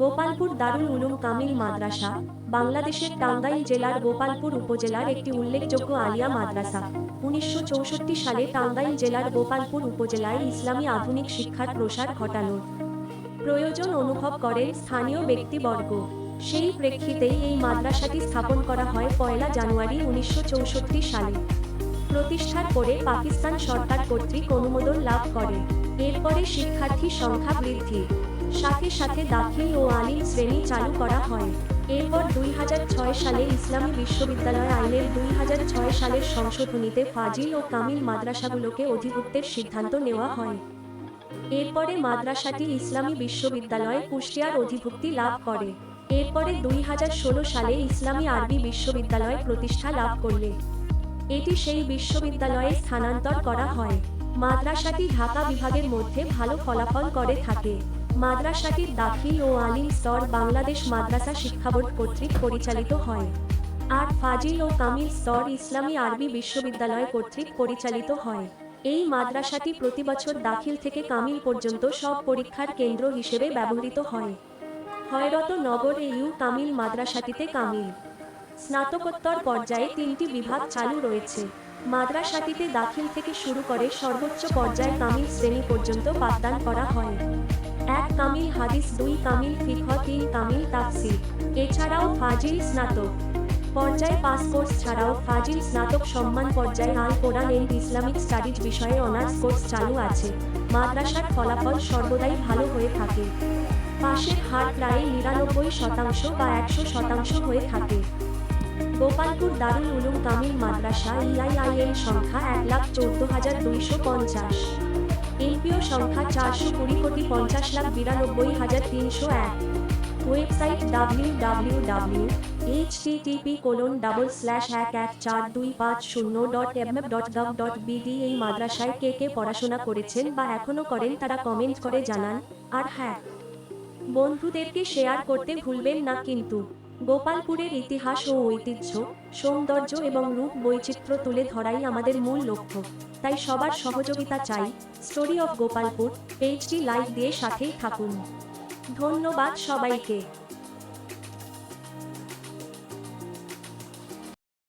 গোপালপুর দারুল উলুম কামিল মাদ্রাসা, বাংলাদেশের টাঙ্গাইল জেলার গোপালপুর উপজেলার একটি উল্লেখযোগ্য আলিয়া মাদ্রাসা। উনিশশো চৌষট্টি সালে টাঙ্গাইল জেলার গোপালপুর উপজেলায় ইসলামী আধুনিক শিক্ষার প্রসার ঘটানোর প্রয়োজন অনুভব করে স্থানীয় ব্যক্তিবর্গ। সেই প্রেক্ষিতেই এই মাদ্রাসাটি স্থাপন করা হয় পয়লা জানুয়ারি উনিশশো চৌষট্টি সালে। প্রতিষ্ঠার পরে পাকিস্তান সরকার কর্তৃক অনুমোদন লাভ করে। এরপরে শিক্ষার্থী সংখ্যা বৃদ্ধি। সাথে সাথে দাখিল ও আলিম শ্রেণি চালু করা হয়। এরপর দুই হাজার ছয় সালে ইসলামী বিশ্ববিদ্যালয় আইনের দুই হাজার ছয় সালের সংশোধনীতে ফাজিল ও কামিল মাদ্রাসাগুলোকে অধিভুক্তের সিদ্ধান্ত নেওয়া হয়। এরপরে মাদ্রাসাটি ইসলামী বিশ্ববিদ্যালয়ে কুষ্টিয়ার অধিভুক্তি লাভ করে। এরপরে দুই হাজার ষোলো সালে ইসলামী আরবি বিশ্ববিদ্যালয় প্রতিষ্ঠা লাভ করলে। এটি সেই বিশ্ববিদ্যালয়ে স্থানান্তর করা হয়। মাদ্রাসাটি ঢাকা বিভাগের মধ্যে ভালো ফলাফল করে থাকে। মাদ্রাসাটির দাখিল ও আলিম স্তর বাংলাদেশ মাদ্রাসা শিক্ষা বোর্ড কর্তৃক পরিচালিত হয়। আর ফাজিল ও কামিল স্তর ইসলামী আরবি বিশ্ববিদ্যালয় কর্তৃক পরিচালিত হয়। এই মাদ্রাসাটি প্রতি বছর দাখিল থেকে কামিল পর্যন্ত সব পরীক্ষার কেন্দ্র হিসেবে ব্যবহৃত হয়। হয়রত নগর ইউ কামিল মাদ্রাসাটিতে কামিল। স্নাতকোত্তর পর্যায়ে তিনটি বিভাগ চালু রয়েছে। মাদ্রাসাটিতে দাখিল থেকে শুরু করে সর্বোচ্চ পর্যায়ে কামিল শ্রেণি পর্যন্ত পাঠদান করা হয়। এক কামিল হাদিস, দুই তামিল ফিকহ, তিন কামিল তাফসির। এছাড়াও ফাজিল স্নাতক। পর্যায়ে পাস কোর্স ছাড়াও ফাজিল স্নাতক সম্মান পর্যায়ে al Quran and Islamic studies বিষয়ে অনার্স কোর্স চালু আছে। মাদ্রাসার ফলাফল সর্বদাই ভালো হয়ে থাকে। পাশের হার প্রায় নিরানব্বই শতাংশ বা একশো শতাংশ হয়ে থাকে। গোপালপুর দারুল উলুম তামিল মাদ্রাসা, ইআইআইএল সংখ্যা এক লাখ চোদ্দ হাজার দুইশো পঞ্চাশ। এলপিও সংখ্যা চারশো কুড়ি কোটি পঞ্চাশ লাখ বিরানব্বই হাজার তিনশো এক। Website W W W H TP colon double slash এক এক চার দুই পাঁচ শূন্য dot MF dot gov dot BD এই মাদ্রাসায় কে কে পড়াশোনা করেছেন বা এখনও করেন তারা কমেন্ট করে জানান। আর হ্যাঁ বন্ধুদেরকে শেয়ার করতে ভুলবেন না কিন্তু। গোপালপুরের ইতিহাস ও ঐতিহ্য, সৌন্দর্য এবং রূপ বৈচিত্র্য তুলে ধরাই আমাদের মূল লক্ষ্য। তাই সবার সহযোগিতা চাই। স্টোরি অফ গোপালপুর, পেজটি লাইক দিয়ে সাথেই থাকুন। ধন্যবাদ সবাইকে।